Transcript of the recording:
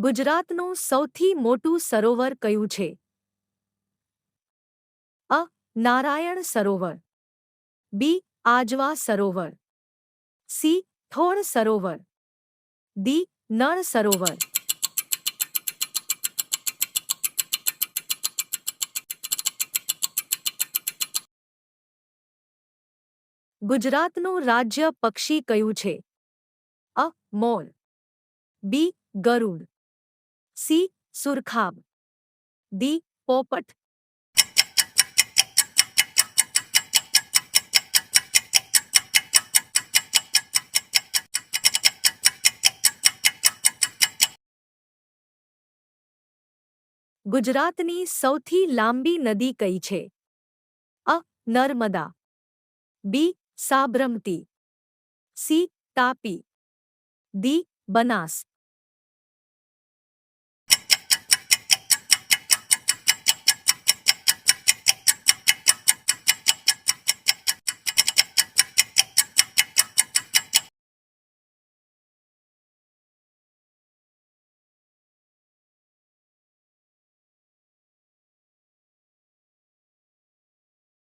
ગુજરાતનું સૌથી મોટું સરોવર કયું છે? A. Narayan Sarovar. B. Ajwa Sarovar. C. Thol Sarovar. D. Nal Sarovar. ગુજરાતનું રાજ્ય પક્ષી કયું છે? અ. મોર. બી. ગરુડ. સી, સુરખાબ. ડી, પોપટ. ગુજરાતની સૌથી લાંબી નદી કઈ છે? A, Narmada. B, Sabarmati. C, Tapi. D Banas.